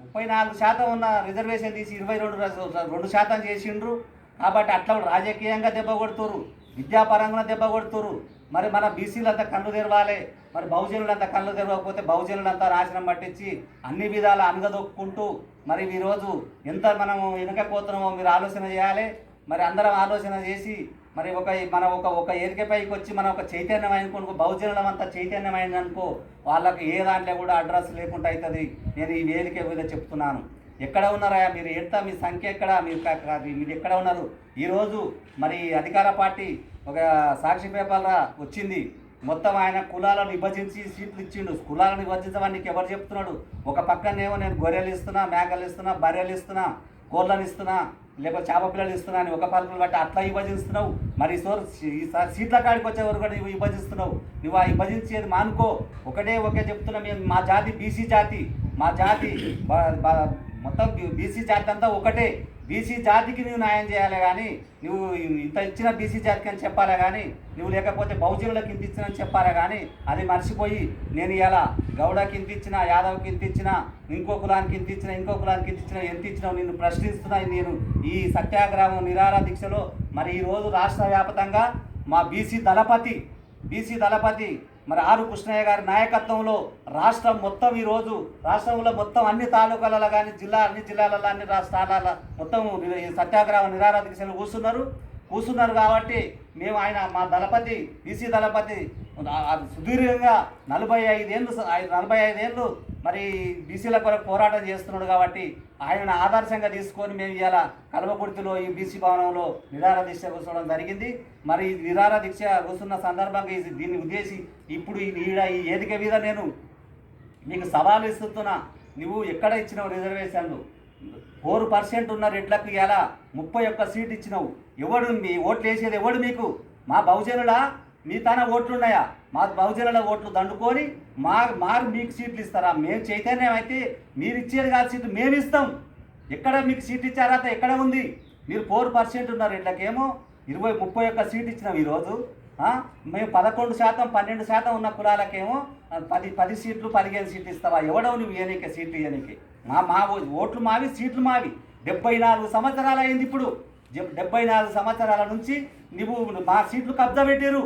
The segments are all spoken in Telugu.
ముప్పై నాలుగు శాతం ఉన్న రిజర్వేషన్ తీసి ఇరవై రెండు రెండు శాతం చేసిండ్రు. కాబట్టి అట్లా రాజకీయంగా దెబ్బ కొడుతురు విద్యాపరంగా దెబ్బ కొడుతురు మరి మన బీసీలంతా కళ్ళు తెరవాలి. మరి బహుజనులంతా కళ్ళు తెరవకపోతే బహుజనులంతా నాశనం పట్టించి అన్ని విధాలు అనగదొక్కుంటూ మరి ఈరోజు ఎంత మనం వెనకపోతున్నామో మీరు ఆలోచన చేయాలి. మరి అందరం ఆలోచన చేసి మరి ఒక మన ఒక ఒక ఏరికపైకి వచ్చి మనం ఒక చైతన్యం అనుకో బహుజనులం అంతా చైతన్యం అనుకో వాళ్ళకి ఏ దాంట్లో కూడా అడ్రస్ లేకుండా అవుతుంది నేను ఈ వేదిక మీద చెప్తున్నాను. ఎక్కడ ఉన్నారా మీరు ఎంత మీ సంఖ్య ఎక్కడ? మీరు మీరు ఎక్కడ ఉన్నారు? ఈరోజు మరి అధికార పార్టీ ఒక సాక్షి పేపర్ వచ్చింది. మొత్తం ఆయన కులాలను విభజించి సీట్లు ఇచ్చిండు. కులాలను విభజించమని నీకు ఎవరు చెప్తున్నాడు? ఒక పక్కనేమో నేను గొర్రెలు ఇస్తున్నా మేకలు ఇస్తున్నా బర్రెలు ఇస్తున్నా కోళ్ళని ఇస్తున్నా లేకపోతే చేప పిల్లలు ఇస్తున్నా అని ఒక పాలకులు బట్టి అట్లా విభజిస్తున్నావు. మరి సోర్ ఈసారి సీట్ల కాడికి వచ్చే వరకు కూడా నువ్వు విభజిస్తున్నావు. నువ్వు ఆ విభజించేది మానుకో. ఒకటే ఒకే చెప్తున్నా మేము మా జాతి బీసీ జాతి. మా జాతి మొత్తం బీసీ జాతి అంతా ఒకటే. బీసీ జాతికి నువ్వు న్యాయం చేయాలి కానీ నువ్వు ఇంత ఇచ్చిన బీసీ జాతికి అని చెప్పాలి కానీ నువ్వు లేకపోతే బహుజనులకు ఇంత ఇచ్చినని చెప్పాలి కానీ అది మర్చిపోయి నేను ఇలా గౌడకి ఇంత ఇచ్చిన యాదవ్కి ఇంత ఇచ్చిన ఇంకో కులానికి ఇంత ఇచ్చిన ఇంకో కులానికి ఇంత ఇచ్చిన ఎంత ఇచ్చినావు నిన్ను ప్రశ్నిస్తున్నా నేను ఈ సత్యాగ్రహం నిరారా దీక్షలో. మరి ఈరోజు రాష్ట్ర వ్యాప్తంగా మా బీసీ దళపతి బీసీ దళపతి మరి ఆరు కృష్ణయ్య గారి నాయకత్వంలో రాష్ట్రం మొత్తం ఈరోజు రాష్ట్రంలో మొత్తం అన్ని తాలూకాలలో కానీ జిల్లా అన్ని జిల్లాలలో అన్ని రాష్ట్రాల మొత్తం సత్యాగ్రహం సత్యాగ్రహ నిరాహార కూర్చున్నారు. కూర్చున్నారు కాబట్టి మేము ఆయన మా దళపతి బీసీ దళపతి సుదీర్ఘంగా నలభై ఐదేళ్ళు స- నలభై ఐదేళ్ళు మరి బీసీల కొరకు పోరాటం చేస్తున్నాడు కాబట్టి ఆయనను ఆదర్శంగా తీసుకొని మేము ఇవాళ కల్వకుర్తిలో ఈ బీసీ భవనంలో నిరార దీక్ష కూర్చోవడం జరిగింది. మరి ఈ నిరార దీక్ష కూర్చున్న సందర్భంగా ఇది- దీన్ని ఉద్దేశి ఇప్పుడు ఈడ ఈ వేదిక మీద నేను నీకు సవాలు ఇస్తున్నా. నువ్వు ఎక్కడ ఇచ్చినావు రిజర్వేషన్లు? ఫోర్ పర్సెంట్ ఉన్న రెడ్లకు ఇలా ముప్పై ఒక్క సీట్ ఇచ్చినావు. ఎవడు మీ ఓట్లు వేసేది ఎవడు మీకు? మా బహుజనుల? మీ తన ఓట్లు ఉన్నాయా మా బహుజనుల ఓట్లు దండుకొని మా మారు మీకు సీట్లు ఇస్తారా? మేము చైతన్యం అయితే మీరు ఇచ్చేది కాదు సీట్లు మేము ఇస్తాం. ఎక్కడ మీకు సీట్ ఇచ్చారా? ఎక్కడ ఉంది? మీరు ఫోర్ పర్సెంట్ ఉన్నారు ఇళ్ళకేమో ఇరవై ముప్పై ఒక్క సీట్ ఇచ్చినాం ఈరోజు. మేము పదకొండు శాతం పన్నెండు శాతం ఉన్న కులాలకేమో పది పది సీట్లు పదిహేను సీట్లు ఇస్తావా? ఎవడవు నువ్వు ఇయనీకే సీట్లు ఇయనీకే మా మా ఓట్లు మావి సీట్లు మావి. డెబ్బై నాలుగు సంవత్సరాలు అయింది ఇప్పుడు డెబ్బై నాలుగు సంవత్సరాల నుంచి నువ్వు మా సీట్లు కబ్జా పెట్టారు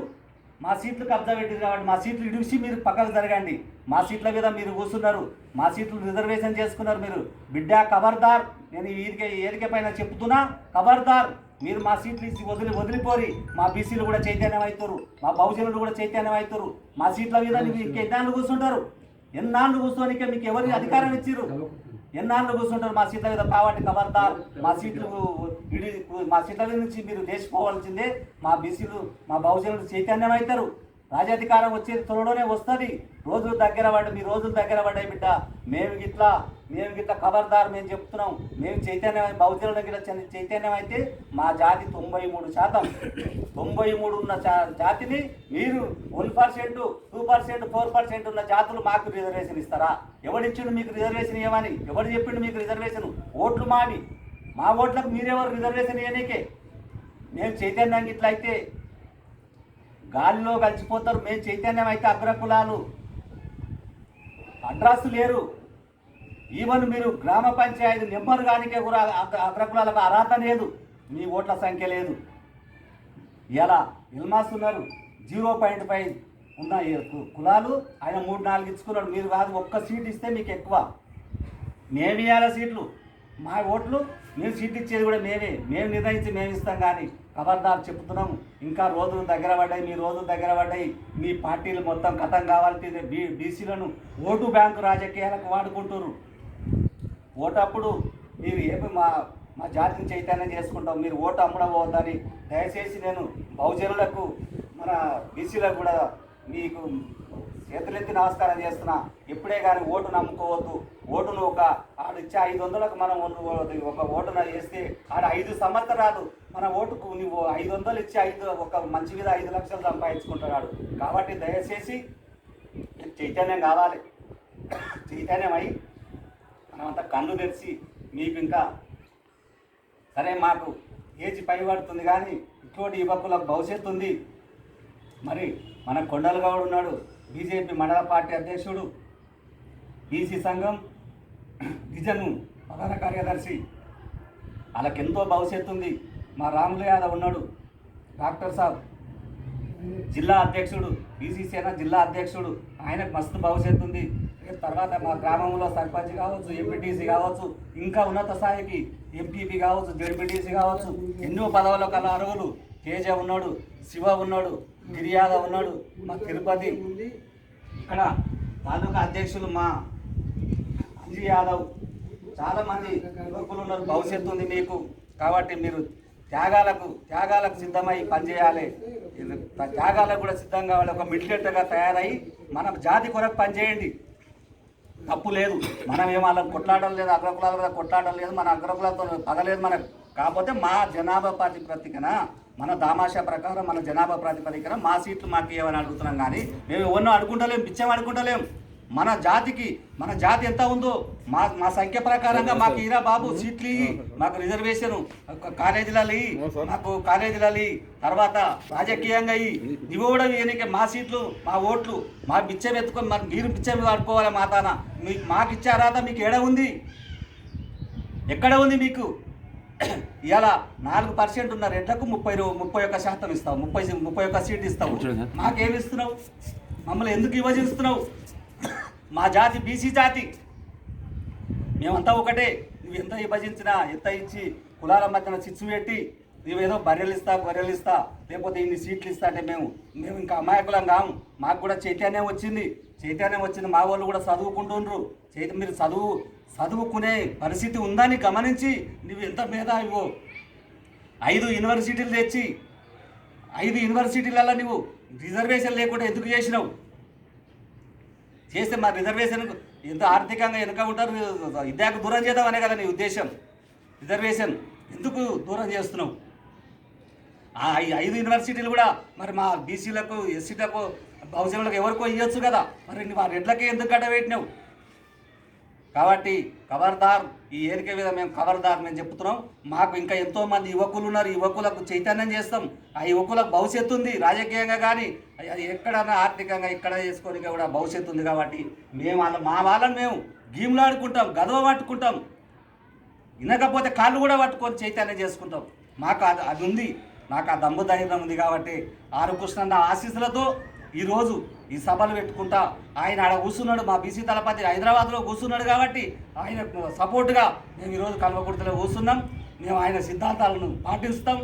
మా సీట్లు కబ్జా పెట్టారు కాబట్టి మా సీట్లు ఇడిసి మీరు పక్కకు జరగండి. మా సీట్ల మీద మీరు కూర్చున్నారు. మా సీట్లు రిజర్వేషన్ చేసుకున్నారు మీరు. బిడ్డ ఖబర్దార్ నేను ఈ ఏరిక పైన చెప్తున్నా ఖబర్దార్ మీరు మా సీట్లు ఇచ్చి వదిలి వదిలిపోరి. మా బీసీలు కూడా చైతన్యం అవుతారు మా బహుజనులు కూడా చైతన్యం అవుతారు మా సీట్ల మీద మీరు ఇంకా ఎన్నాళ్ళు కూర్చుంటారు? ఎన్నాళ్ళు కూర్చోనికే మీకు ఎవరికి అధికారం ఇచ్చిర్రు? ఎన్నాళ్ళు కూర్చుంటారు మా సీట్ల మీద కావాటి కబర్దార్ మా సీట్లు ఇడి మా సీట్ల నుంచి మీరు లేచిపోవాల్సిందే. మా బీసీలు మా బహుజనులు చైతన్యం అవుతారు రాజాధికారం వచ్చేది త్వరలోనే వస్తుంది. రోజులు దగ్గర పడ్డ మీ రోజులు దగ్గర పడ్డాయి బిడ్డ. మేము గిట్లా మేము గిట్లా ఖబర్దార్ మేము చెప్తున్నాం. మేము చైతన్యం బహుజనుల గిట్ల చైతన్యం అయితే మా జాతి తొంభై మూడు శాతం. తొంభై మూడు ఉన్న జాతిని మీరు one percent two percent four percent ఉన్న జాతులు మాకు రిజర్వేషన్ ఇస్తారా? ఎవడిచ్చిండు మీకు రిజర్వేషన్ ఇవ్వమని? ఎవడు చెప్పిండు మీకు రిజర్వేషన్? ఓట్లు మావి. మా ఓట్లకు మీరెవరు రిజర్వేషన్ ఇవ్వనీకే మేము చైతన్యం ఇట్లా అయితే గాలిలో కలిసిపోతారు. మేము చైతన్యం అయితే అగ్రకులాలు. అడ్రస్ లేరు. ఈవెన్ మీరు గ్రామ పంచాయతీ నెంబర్ కానికే కూడా అగ్రకులాలకు అర్హత లేదు. మీ ఓట్ల సంఖ్య లేదు. ఎలా? ఇల్మాస్ ఉన్నారు. జీరో పాయింట్ ఫైవ్ ఉన్న కులాలు. ఆయన మూడు నాలుగు ఇచ్చుకున్నాడు. మీరు కాదు ఒక్క సీట్ ఇస్తే మీకు ఎక్కువ. మేము ఇవ్వాలి సీట్లు. మా ఓట్లు మేము సీట్లు ఇచ్చేది కూడా మేమే. మేము నిర్ణయించి మేము ఇస్తాం కానీ ఖబర్దార్ చెప్తున్నాం. ఇంకా రోజులు దగ్గర పడ్డాయి మీ రోజులు దగ్గర పడ్డాయి. మీ పార్టీలు మొత్తం కథం కావాలంటే బీ బీసీలను ఓటు బ్యాంకు రాజకీయాలకు వాడుకుంటున్నారు ఓటప్పుడు మీరు ఏమి మా మా జాతిని చైతన్యం చేసుకుంటాం. మీరు ఓటు అమ్మడం అమ్మడబోద్దని దయచేసి నేను బహుజనులకు మన బీసీలకు కూడా మీకు చేతులెత్తి నమస్కారం చేస్తున్నా. ఇప్పుడే కానీ ఓటు నమ్ముకోవద్దు. ఓటును ఒక ఆడు ఇచ్చే ఐదు వందలకు మనం ఓటు- ఒక ఓటున వేస్తే ఆడ ఐదు సంవత్సరాలు మన ఓటుకు నువ్వు ఐదు వందలు ఇచ్చి ఐదు ఒక మంచి మీద ఐదు లక్షలు సంపాదించుకుంటున్నాడు కాబట్టి దయచేసి చైతన్యం కావాలి. చైతన్యం అయి మనమంతా కళ్ళు తెరిచి మీకు ఇంకా సరే మాకు ఏజ్ పైబడుతుంది కానీ ఇటువంటి యువకులకు భవిష్యత్తు ఉంది. మరి మన కొండలగౌడ్ ఉన్నాడు. బీజేపీ మండల పార్టీ అధ్యక్షుడు. బీసీ సంఘం డిజను ప్రధాన కార్యదర్శి. వాళ్ళకి ఎంతో భవిష్యత్తు ఉంది. మా రాములు యాదవ్ ఉన్నాడు. డాక్టర్ సాబ్. జిల్లా అధ్యక్షుడు. బీసీ సేన జిల్లా అధ్యక్షుడు. ఆయనకు మస్తు భవిష్యత్తు ఉంది. తర్వాత మా గ్రామంలో సర్పంచ్ కావచ్చు ఎంపీటీసీ కావచ్చు ఇంకా ఉన్నత స్థాయికి ఎంపీపీ కావచ్చు జడ్పీటీసీ కావచ్చు ఎన్నో పదవులకు కల అర్హులు. తేజ ఉన్నాడు శివ ఉన్నాడు. గిరి ఉన్నాడు. మా తిరుపతి. ఇక్కడ తాలూకా అధ్యక్షులు మా అంజీ యాదవ్. చాలామంది యువకులు ఉన్నారు. భవిష్యత్తు ఉంది మీకు. కాబట్టి మీరు త్యాగాలకు త్యాగాలకు సిద్ధమై పనిచేయాలి. త్యాగాలకు కూడా సిద్ధం కావాలి ఒక మిలిటెంట్గా తయారై మన జాతి కొరకు పనిచేయండి. తప్పు లేదు. మనం ఏం వాళ్ళని కొట్లాడడం లేదు అగ్రకులాల మీద కొట్లాడడం లేదు మన అగ్రకులతో పగలేదు మనకు. కాకపోతే మా జనాభా ప్రాతిపదికన మన దామాషా ప్రకారం మన జనాభా ప్రాతిపదికన మా సీట్లు మాకు ఇవ్వని అడుగుతున్నాం కానీ మేము ఎవరినో అడుగుంటలేం పిచ్చం అడుగుంటలేం. మన జాతికి మన జాతి ఎంత ఉందో మా మా సంఖ్య ప్రకారంగా మాకు ఈరా బాబు సీట్లు ఇయ్యి. మాకు రిజర్వేషన్ కాలేజీలలో మాకు కాలేజీలలో తర్వాత రాజకీయంగా ఇవి కూడా ఈయనకి మా సీట్లు మా ఓట్లు మా బిచ్చం ఎత్తుకొని మరి మీరు బిచ్చం వాడుకోవాలి మా తాన. మీకు మాకు ఇచ్చే అర్హత మీకు ఎడ ఉంది? ఎక్కడ ఉంది మీకు? ఇలా నాలుగు పర్సెంట్ ఉన్న రెడ్లకు ముప్పై ముప్పై ఒక్క శాతం ఇస్తావు. ముప్పై ముప్పై ఒక్క సీట్ ఇస్తావు. మాకేమి ఇస్తున్నావు? మమ్మల్ని ఎందుకు విభజిస్తున్నావు? మా జాతి బీసీ జాతి. మేమంతా ఒకటే. నువ్వు ఎంత విభజించినా ఎంత ఇచ్చి కులాల మధ్యన చిచ్చు పెట్టి నువ్వేదో బర్రెలు ఇస్తా గొర్రెలు ఇస్తా లేకపోతే ఇన్ని సీట్లు ఇస్తా అంటే మేము మేము ఇంకా అమాయకులం కాము. మాకు కూడా చైతన్యం వచ్చింది. చైతన్యం వచ్చింది మా వాళ్ళు కూడా చదువుకుంటుండ్రు. చైత మీరు చదువు చదువుకునే పరిస్థితి ఉందని గమనించి నువ్వు ఎంత మేధావివో. ఐదు యూనివర్సిటీలు తెచ్చి ఐదు యూనివర్సిటీలలో నువ్వు రిజర్వేషన్ లేకుండా ఎందుకు చేసినావు? చేస్తే మా రిజర్వేషన్ ఎంత ఆర్థికంగా వెనుక ఉంటారు? విద్యకు దూరం చేద్దామనే కదా నీ ఉద్దేశం. రిజర్వేషన్ ఎందుకు దూరం చేస్తున్నావు? ఆ ఐదు యూనివర్సిటీలు కూడా మరి మా బీసీలకు ఎస్సీలకు బహుజనులకు ఎవరికో ఇవ్వచ్చు కదా. మరి మా రెడ్లకే ఎందుకు గడ్డబెట్టినావు కాబట్టి ఖబర్దార్ ఈ ఏరిక మీద మేము ఖబర్దార్ మేము చెప్తున్నాం మాకు ఇంకా ఎంతోమంది యువకులు ఉన్నారు. యువకులకు చైతన్యం చేస్తాం. ఆ యువకులకు భవిష్యత్తు ఉంది. రాజకీయంగా కానీ అది ఎక్కడన్నా ఆర్థికంగా ఇక్కడ చేసుకొని కూడా భవిష్యత్తు ఉంది కాబట్టి మేము వాళ్ళ మా వాళ్ళని మేము గీములాడుకుంటాం గదవ పట్టుకుంటాం. వినకపోతే కాళ్ళు కూడా పట్టుకొని చైతన్యం చేసుకుంటాం. మాకు అది అది ఉంది. నాకు ఆ దమ్ము ధైర్యం ఉంది కాబట్టి ఆరు కృష్ణ ఆశీస్సులతో ఈరోజు ఈ సభలు పెట్టుకుంటా. ఆయన ఆడ కూర్చున్నాడు మా బీసీ తలపతి హైదరాబాద్లో కూర్చున్నాడు కాబట్టి ఆయన సపోర్ట్గా మేము ఈరోజు కల్వకుర్తిలో కూర్చున్నాం. మేము ఆయన సిద్ధాంతాలను పాటిస్తాం.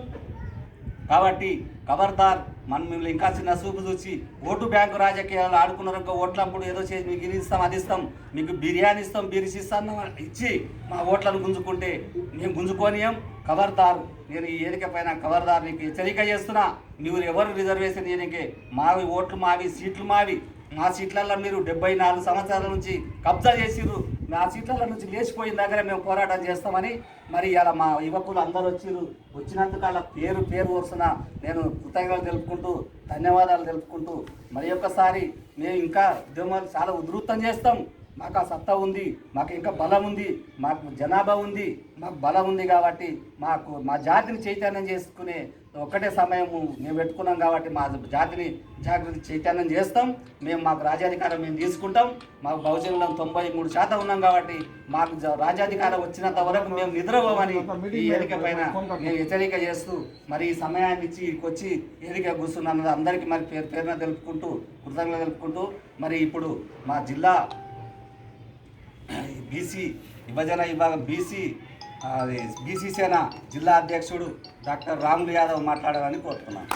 కాబట్టి ఖబర్దార్ మనం మిమ్మల్ని ఇంకా చిన్న చూపు చూసి ఓటు బ్యాంకు రాజకీయాలు ఆడుకున్నారనుకో ఓట్లప్పుడు ఏదో చేసి మీకు ఇది ఇస్తాం అది ఇస్తాం మీకు బిర్యానీ ఇస్తాం బిరిసి ఇస్తాం ఇచ్చి మా ఓట్లను గుంజుకుంటే మేము గుంజుకోనియం. కవర్దారు నేను ఈ ఏరిక పైన ఖబర్దార్ నీకు హెచ్చరిక చేస్తున్నా. మీరు ఎవరు రిజర్వేషన్ చేయడానికి మావి ఓట్లు మావి సీట్లు మావి. మా సీట్లలో మీరు డెబ్బై నాలుగు సంవత్సరాల నుంచి కబ్జా చేసిర్రు. మా సీట్ల నుంచి లేచిపోయిన దగ్గర మేము పోరాటం చేస్తామని మరి ఇలా మా యువకులు అందరూ వచ్చిర్రు. వచ్చినందుకు వాళ్ళ పేరు పేరు వరుసన నేను కృతజ్ఞతలు తెలుపుకుంటూ ధన్యవాదాలు తెలుపుకుంటూ మరి ఒక్కసారి మేము ఇంకా ఉద్యమాలు చాలా ఉధృతం చేస్తాం. మాకు ఆ సత్తా ఉంది మాకు ఇంకా బలం ఉంది మాకు జనాభా ఉంది మాకు బలం ఉంది కాబట్టి మాకు మా జాతిని చైతన్యం చేసుకునే ఒక్కటే సమయము మేము పెట్టుకున్నాం కాబట్టి మా జాతిని జాగ్రత్త చైతన్యం చేస్తాం. మేము మాకు రాజ్యాధికారం మేము తీసుకుంటాం. మాకు బహుజనులం తొంభై మూడు శాతం ఉన్నాం కాబట్టి మాకు రాజ్యాధికారం వచ్చినంత వరకు మేము నిద్రపోమని ఈ ఎన్నిక పైన మేము హెచ్చరిక చేస్తూ మరి ఈ సమయాన్ని ఇచ్చి వచ్చి ఎన్నిక కూర్చున్నది అందరికీ మరి పేరు పేరున తెలుపుకుంటూ కృతజ్ఞత తెలుపుకుంటూ మరి ఇప్పుడు మా జిల్లా బీసీ విభజన విభాగం బీసీ అది బీసీ సేన జిల్లా అధ్యక్షుడు డాక్టర్ రాములు యాదవ్ మాట్లాడాలని కోరుతున్నాను.